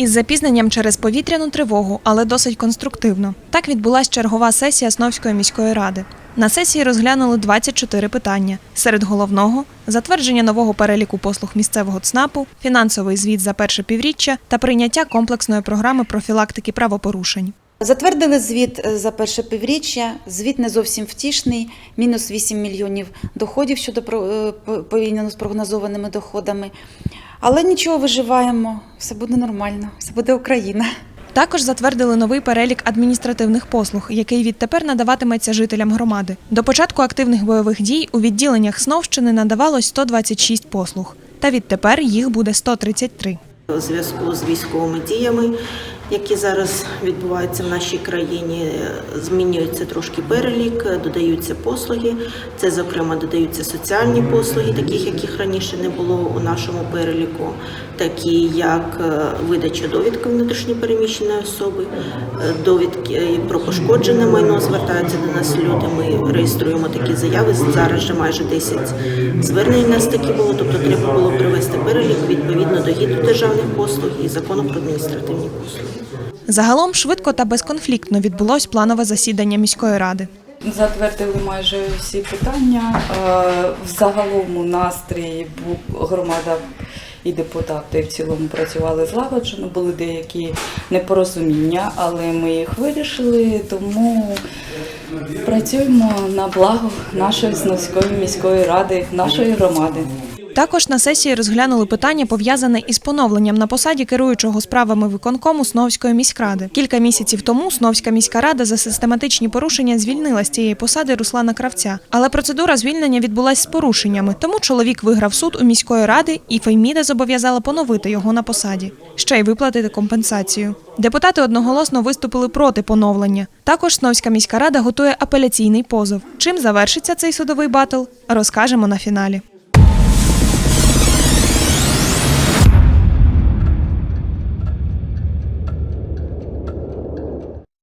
Із запізненням через повітряну тривогу, але досить конструктивно. Так відбулась чергова сесія Сновської міської ради. На сесії розглянули 24 питання. Серед головного затвердження нового переліку послуг місцевого ЦНАПу, фінансовий звіт за перше півріччя та прийняття комплексної програми профілактики правопорушень. Затвердили звіт е, за перше півріччя. Звіт не зовсім втішний. Мінус 8 мільйонів доходів щодо е, порівняно з прогнозованими доходами. Але нічого виживаємо, все буде нормально, все буде Україна. Також затвердили новий перелік адміністративних послуг, який відтепер надаватиметься жителям громади. До початку активних бойових дій у відділеннях Сновщини надавалось 126 послуг, та відтепер їх буде 133. У зв'язку з військовими діями, які зараз відбуваються в нашій країні, змінюється трошки перелік, додаються послуги. Це, зокрема, додаються соціальні послуги, таких яких раніше не було у нашому переліку, такі як е, видача довідки внутрішньопереміщеної особи, е, довідки е, про пошкоджене майно звертаються до нас люди. Ми реєструємо такі заяви. Зараз вже майже 10 звернень нас такі було. Тобто треба було привести перелік відповідно до гіду державних послуг і закону про адміністративні послуги. Загалом швидко та безконфліктно відбулось планове засідання міської ради. Затвердили майже всі питання. Е, В загалому настрій громада і депутати в цілому працювали злагоджено. Були деякі непорозуміння, але ми їх вирішили. Тому працюємо на благо нашої Сновської міської ради, нашої громади. Також на сесії розглянули питання, пов'язане із поновленням на посаді керуючого справами виконкому Сновської міськради. Кілька місяців тому Сновська міська рада за систематичні порушення звільнила з цієї посади Руслана Кравця. Але процедура звільнення відбулася з порушеннями, тому чоловік виграв суд у міської ради, і Фейміда зобов'язала поновити його на посаді, ще й виплатити компенсацію. Депутати одноголосно виступили проти поновлення. Також Сновська міська рада готує апеляційний позов. Чим завершиться цей судовий батл, розкажемо на фіналі.